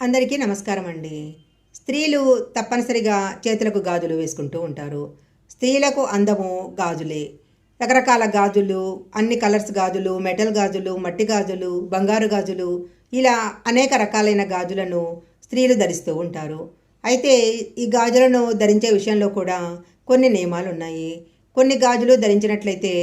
అందరికీ నమస్కారం అండి. స్త్రీలు తప్పనిసరిగా చేతులకు గాజులు వేసుకుంటూ ఉంటారు. స్త్రీలకు అందము గాజులే. రకరకాల గాజులు అన్ని కలర్స్ గాజులు మెటల్ గాజులు మట్టి గాజులు బంగారు గాజులు ఇలా అనేక రకాలైన గాజులను స్త్రీలు ధరిస్తూ ఉంటారు. అయితే ఈ గాజులను ధరించే విషయంలో కూడా కొన్ని నియమాలు ఉన్నాయి కొన్ని గాజులు ధరించినట్లయితే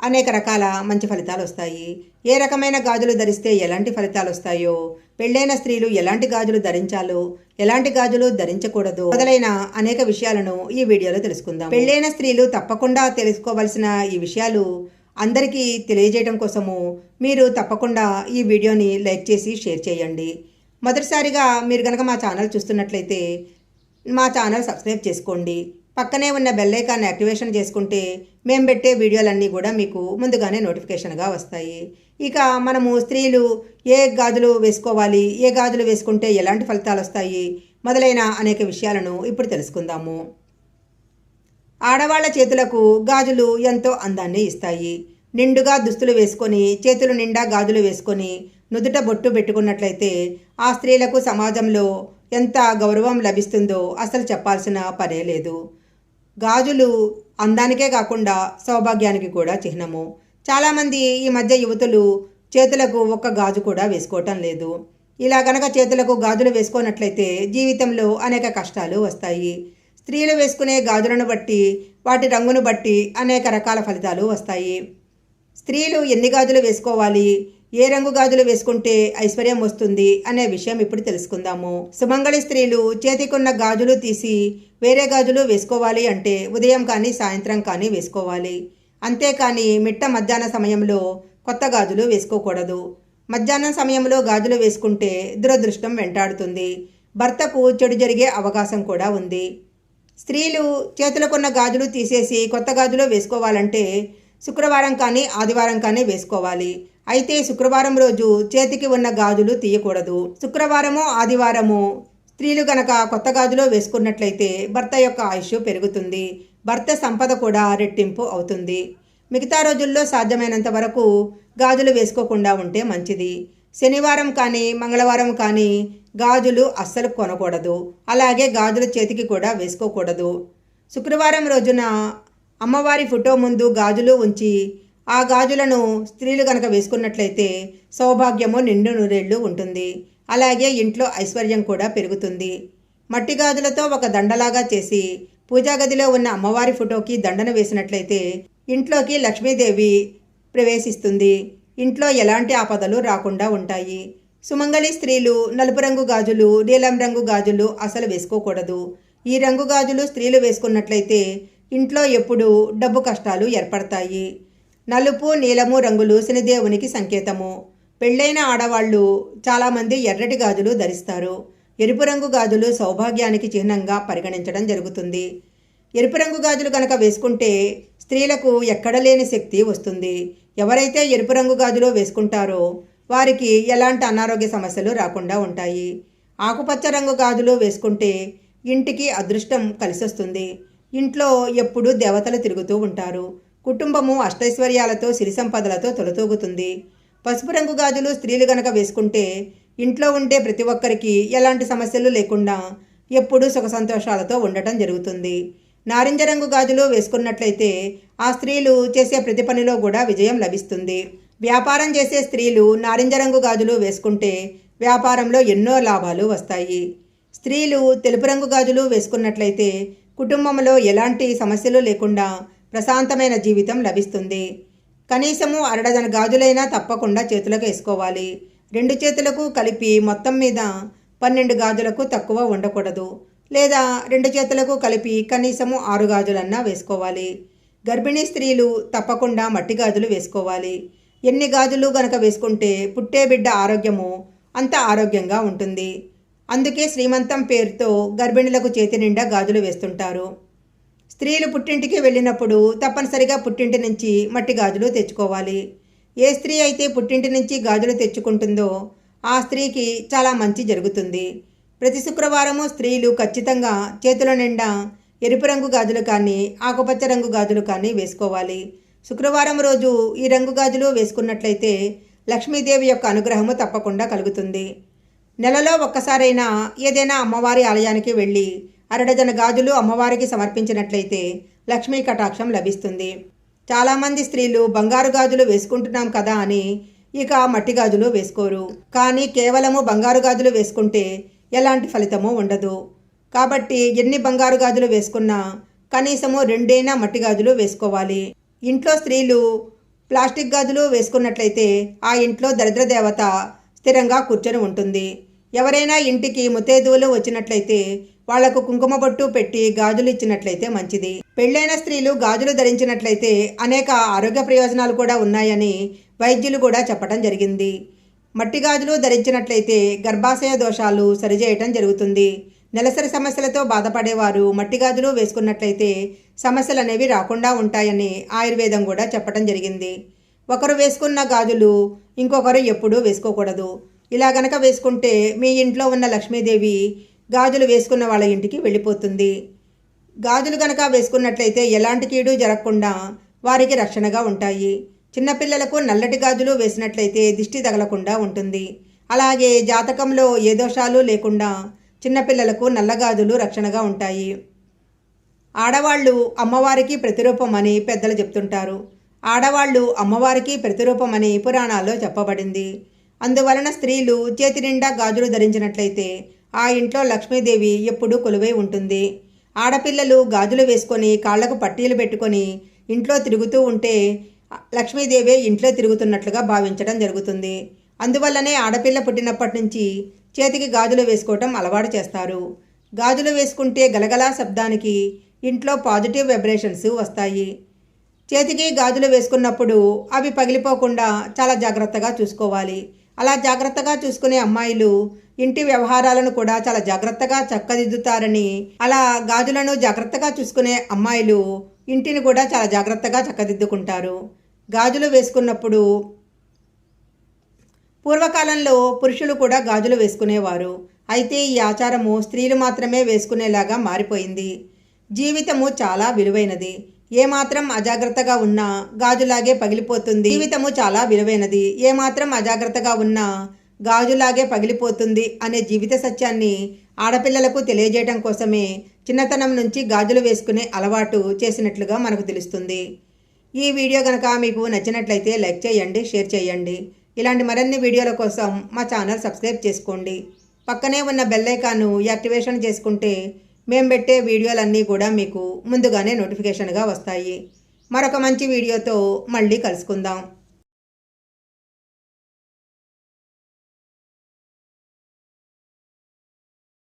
అనేక రకాల మంచి ఫలితాలు వస్తాయి. ఏ రకమైన గాజులు ధరిస్తే ఎలాంటి ఫలితాలు వస్తాయో పెళ్ళైన స్త్రీలు ఎలాంటి గాజులు ధరించాలో ఎలాంటి గాజులు ధరించకూడదు మొదలైన అనేక విషయాలను ఈ వీడియోలో తెలుసుకుందాం పెళ్ళైన స్త్రీలు తప్పకుండా తెలుసుకోవాల్సిన ఈ విషయాలు అందరికీ తెలియజేయడం కోసము మీరు తప్పకుండా ఈ వీడియోని లైక్ చేసి షేర్ చేయండి. మొదటిసారిగా మీరు కనుక మా ఛానల్ చూస్తున్నట్లయితే మా ఛానల్ సబ్స్క్రైబ్ చేసుకోండి. పక్కనే ఉన్న బెల్లైకాన్ని యాక్టివేషన్ చేసుకుంటే మేము పెట్టే వీడియోలన్నీ కూడా మీకు ముందుగానే నోటిఫికేషన్గా వస్తాయి. ఇక మనము స్త్రీలు ఏ గాజులు వేసుకోవాలి ఏ గాజులు వేసుకుంటే ఎలాంటి ఫలితాలు వస్తాయి మొదలైన అనేక విషయాలను ఇప్పుడు తెలుసుకుందాము. ఆడవాళ్ళ చేతులకు గాజులు ఎంతో అందాన్ని ఇస్తాయి. నిండుగా దుస్తులు వేసుకొని చేతులు నిండా గాజులు వేసుకొని నుదుట బొట్టు పెట్టుకున్నట్లయితే ఆ స్త్రీలకు సమాజంలో ఎంత గౌరవం లభిస్తుందో అసలు చెప్పాల్సిన పనే లేదు. గాజులు అందానికే కాకుండా సౌభాగ్యానికి కూడా చిహ్నము. చాలామంది ఈ మధ్య యువతులు చేతులకు ఒక్క గాజు కూడా వేసుకోవటం లేదు. ఇలా గనక చేతులకు గాజులు వేసుకున్నట్లయితే జీవితంలో అనేక కష్టాలు వస్తాయి. స్త్రీలు వేసుకునే గాజులను బట్టి వాటి రంగును బట్టి అనేక రకాల ఫలితాలు వస్తాయి. స్త్రీలు ఎన్ని గాజులు వేసుకోవాలి? ఏ రంగు గాజులు వేసుకుంటే ఐశ్వర్యం వస్తుంది అనే విషయం ఇప్పుడు తెలుసుకుందాము. సుమంగళి స్త్రీలు చేతికున్న గాజులు తీసి వేరే గాజులు వేసుకోవాలి అంటే ఉదయం కానీ సాయంత్రం కానీ వేసుకోవాలి. అంతేకాని మిట్ట మధ్యాహ్న సమయంలో కొత్త గాజులు వేసుకోకూడదు. మధ్యాహ్నం సమయంలో గాజులు వేసుకుంటే దురదృష్టం వెంటాడుతుంది. భర్తకు చెడు జరిగే అవకాశం కూడా ఉంది. స్త్రీలు చేతులకున్న గాజులు తీసేసి కొత్త గాజులు వేసుకోవాలంటే శుక్రవారం కానీ ఆదివారం కానీ వేసుకోవాలి. అయితే శుక్రవారం రోజు చేతికి ఉన్న గాజులు తీయకూడదు. శుక్రవారము ఆదివారము స్త్రీలు గనక కొత్త గాజులు వేసుకున్నట్లయితే భర్త యొక్క ఆయుష్ పెరుగుతుంది. భర్త సంపద కూడా రెట్టింపు అవుతుంది. మిగతా రోజుల్లో సాధ్యమైనంత వరకు గాజులు వేసుకోకుండా ఉంటే మంచిది. శనివారం కానీ మంగళవారం కానీ గాజులు అస్సలు కొనకూడదు. అలాగే గాజులు చేతికి కూడా వేసుకోకూడదు. శుక్రవారం రోజున అమ్మవారి ఫోటో ముందు గాజులు ఉంచి ఆ గాజులను స్త్రీలు కనుక వేసుకున్నట్లయితే సౌభాగ్యము నిండు నూరేళ్ళు ఉంటుంది. అలాగే ఇంట్లో ఐశ్వర్యం కూడా పెరుగుతుంది. మట్టి గాజులతో ఒక దండలాగా చేసి పూజా గదిలో ఉన్న అమ్మవారి ఫోటోకి దండన వేసినట్లయితే ఇంట్లోకి లక్ష్మీదేవి ప్రవేశిస్తుంది. ఇంట్లో ఎలాంటి ఆపదలు రాకుండా ఉంటాయి. సుమంగళి స్త్రీలు నలుపు రంగు గాజులు నీలం రంగు గాజులు అసలు వేసుకోకూడదు. ఈ రంగు గాజులు స్త్రీలు వేసుకున్నట్లయితే ఇంట్లో ఎప్పుడూ డబ్బు కష్టాలు ఏర్పడతాయి. నలుపు నీలము రంగులు శనిదేవునికి సంకేతము. పెళ్ళైన ఆడవాళ్ళు చాలామంది ఎర్రటి గాజులు ధరిస్తారు. ఎరుపు రంగు గాజులు సౌభాగ్యానికి చిహ్నంగా పరిగణించడం జరుగుతుంది. ఎరుపు రంగు గాజులు కనుక వేసుకుంటే స్త్రీలకు ఎక్కడ లేని శక్తి వస్తుంది. ఎవరైతే ఎరుపు రంగు గాజులు వేసుకుంటారో వారికి ఎలాంటి అనారోగ్య సమస్యలు రాకుండా ఉంటాయి. ఆకుపచ్చ రంగు గాజులు వేసుకుంటే ఇంటికి అదృష్టం కలిసొస్తుంది. ఇంట్లో ఎప్పుడూ దేవతలు తిరుగుతూ ఉంటారు. కుటుంబము అష్టైశ్వర్యాలతో సిరి సంపదలతో తొలతూగుతుంది. పసుపు రంగు గాజులు స్త్రీలు గనక వేసుకుంటే ఇంట్లో ఉండే ప్రతి ఒక్కరికి ఎలాంటి సమస్యలు లేకుండా ఎప్పుడూ సుఖ సంతోషాలతో ఉండటం జరుగుతుంది. నారింజ రంగు గాజులు వేసుకున్నట్లయితే ఆ స్త్రీలు చేసే ప్రతి పనిలో కూడా విజయం లభిస్తుంది. వ్యాపారం చేసే స్త్రీలు నారింజ రంగు గాజులు వేసుకుంటే వ్యాపారంలో ఎన్నో లాభాలు వస్తాయి. స్త్రీలు తెలుపు రంగు గాజులు వేసుకున్నట్లయితే కుటుంబంలో ఎలాంటి సమస్యలు లేకుండా ప్రశాంతమైన జీవితం లభిస్తుంది. కనీసము అరడజన గాజులైనా తప్పకుండా చేతులకు వేసుకోవాలి. రెండు చేతులకు కలిపి మొత్తం మీద పన్నెండు గాజులకు తక్కువ ఉండకూడదు. లేదా రెండు చేతులకు కలిపి కనీసము ఆరు గాజులన్నా వేసుకోవాలి. గర్భిణీ స్త్రీలు తప్పకుండా మట్టి గాజులు వేసుకోవాలి. ఎన్ని గాజులు గనక వేసుకుంటే పుట్టే బిడ్డ ఆరోగ్యము అంత ఆరోగ్యంగా ఉంటుంది. అందుకే శ్రీమంతం పేరుతో గర్భిణులకు చేతి నిండా గాజులు వేస్తుంటారు. స్త్రీలు పుట్టింటికి వెళ్ళినప్పుడు తప్పనిసరిగా పుట్టింటి నుంచి మట్టి గాజులు తెచ్చుకోవాలి. ఏ స్త్రీ అయితే పుట్టింటి నుంచి గాజులు తెచ్చుకుంటుందో ఆ స్త్రీకి చాలా మంచి జరుగుతుంది. ప్రతి శుక్రవారము స్త్రీలు ఖచ్చితంగా చేతుల నిండా ఎరుపు రంగు గాజులు కానీ ఆకుపచ్చ రంగు గాజులు కానీ వేసుకోవాలి. శుక్రవారం రోజు ఈ రంగు గాజులు వేసుకున్నట్లయితే లక్ష్మీదేవి యొక్క అనుగ్రహము తప్పకుండా కలుగుతుంది. నెలలో ఒక్కసారైనా ఏదైనా అమ్మవారి ఆలయానికి వెళ్ళి అరడజన గాజులు అమ్మవారికి సమర్పించినట్లయితే లక్ష్మీ కటాక్షం లభిస్తుంది. చాలామంది స్త్రీలు బంగారు గాజులు వేసుకుంటున్నాం కదా అని ఇక మట్టి గాజులు వేసుకోరు. కానీ కేవలము బంగారు గాజులు వేసుకుంటే ఎలాంటి ఫలితము ఉండదు. కాబట్టి ఎన్ని బంగారు గాజులు వేసుకున్నా కనీసము రెండైనా మట్టి గాజులు వేసుకోవాలి. ఇంట్లో స్త్రీలు ప్లాస్టిక్ గాజులు వేసుకున్నట్లయితే ఆ ఇంట్లో దరిద్ర దేవత స్థిరంగా కూర్చొని ఉంటుంది. ఎవరైనా ఇంటికి ముతేదువులు వచ్చినట్లయితే వాళ్ళకు కుంకుమ బొట్టు పెట్టి గాజులు ఇచ్చినట్లయితే మంచిది. పెళ్ళైన స్త్రీలు గాజులు ధరించినట్లయితే అనేక ఆరోగ్య ప్రయోజనాలు కూడా ఉన్నాయని వైద్యులు కూడా చెప్పడం జరిగింది. మట్టి గాజులు ధరించినట్లయితే గర్భాశయ దోషాలు సరిచేయటం జరుగుతుంది. నెలసరి సమస్యలతో బాధపడేవారు మట్టి గాజులు వేసుకున్నట్లయితే సమస్యలు అనేవి రాకుండా ఉంటాయని ఆయుర్వేదం కూడా చెప్పడం జరిగింది. ఒకరు వేసుకున్న గాజులు ఇంకొకరు ఎప్పుడూ వేసుకోకూడదు. ఇలా గనక వేసుకుంటే మీ ఇంట్లో ఉన్న లక్ష్మీదేవి గాజులు వేసుకున్న వాళ్ళ ఇంటికి వెళ్ళిపోతుంది. గాజులు గనక వేసుకున్నట్లయితే ఎలాంటి కీడు జరగకుండా వారికి రక్షణగా ఉంటాయి. చిన్నపిల్లలకు నల్లటి గాజులు వేసినట్లయితే దిష్టి తగలకుండా ఉంటుంది. అలాగే జాతకంలో ఏ దోషాలు లేకుండా చిన్నపిల్లలకు నల్లగాజులు రక్షణగా ఉంటాయి. ఆడవాళ్ళు అమ్మవారికి ప్రతిరూపం అని పెద్దలు చెప్తుంటారు. ఆడవాళ్ళు అమ్మవారికి ప్రతిరూపం అని పురాణాల్లో చెప్పబడింది. అందువలన స్త్రీలు చేతి నిండా గాజులు ధరించినట్లయితే ఆ ఇంట్లో లక్ష్మీదేవి ఎప్పుడూ కొలువై ఉంటుంది. ఆడపిల్లలు గాజులు వేసుకొని కాళ్ళకు పట్టీలు పెట్టుకొని ఇంట్లో తిరుగుతూ ఉంటే లక్ష్మీదేవి ఇంట్లో తిరుగుతున్నట్లుగా భావించడం జరుగుతుంది. అందువల్లనే ఆడపిల్ల పుట్టినప్పటి నుంచి చేతికి గాజులు వేసుకోవటం అలవాటు చేస్తారు. గాజులు వేసుకుంటే గలగలా శబ్దానికి ఇంట్లో పాజిటివ్ వైబ్రేషన్స్ వస్తాయి. చేతికి గాజులు వేసుకున్నప్పుడు అవి పగిలిపోకుండా చాలా జాగ్రత్తగా చూసుకోవాలి. అలా జాగ్రత్తగా చూసుకునే అమ్మాయిలు ఇంటి వ్యవహారాలను కూడా చాలా జాగ్రత్తగా చక్కదిద్దుతారని అలా గాజులను జాగ్రత్తగా చూసుకునే అమ్మాయిలు ఇంటిని కూడా చాలా జాగ్రత్తగా చక్కదిద్దుకుంటారు. గాజులు వేసుకున్నప్పుడు పూర్వకాలంలో పురుషులు కూడా గాజులు వేసుకునేవారు. అయితే ఈ ఆచారము స్త్రీలు మాత్రమే వేసుకునేలాగా మారిపోయింది. జీవితము చాలా విలువైనది. ఏమాత్రం అజాగ్రత్తగా ఉన్నా గాజులాగే పగిలిపోతుంది. జీవితము చాలా విలువైనది. ఏమాత్రం అజాగ్రత్తగా ఉన్నా గాజులాగే పగిలిపోతుంది అనే జీవిత సత్యాన్ని ఆడపిల్లలకు తెలియజేయడం కోసమే చిన్నతనం నుంచి గాజులు వేసుకునే అలవాటు చేసినట్లుగా మనకు తెలుస్తుంది. ఈ వీడియో కనుక మీకు నచ్చినట్లయితే లైక్ చేయండి షేర్ చేయండి. ఇలాంటి మరిన్ని వీడియోల కోసం మా ఛానల్ సబ్స్క్రైబ్ చేసుకోండి. పక్కనే ఉన్న బెల్ ఐకాన్ను యాక్టివేషన్ చేసుకుంటే మేము పెట్టే వీడియోలన్నీ కూడా మీకు ముందుగానే నోటిఫికేషన్గా వస్తాయి. మరొక మంచి వీడియోతో మళ్ళీ కలుసుకుందాం.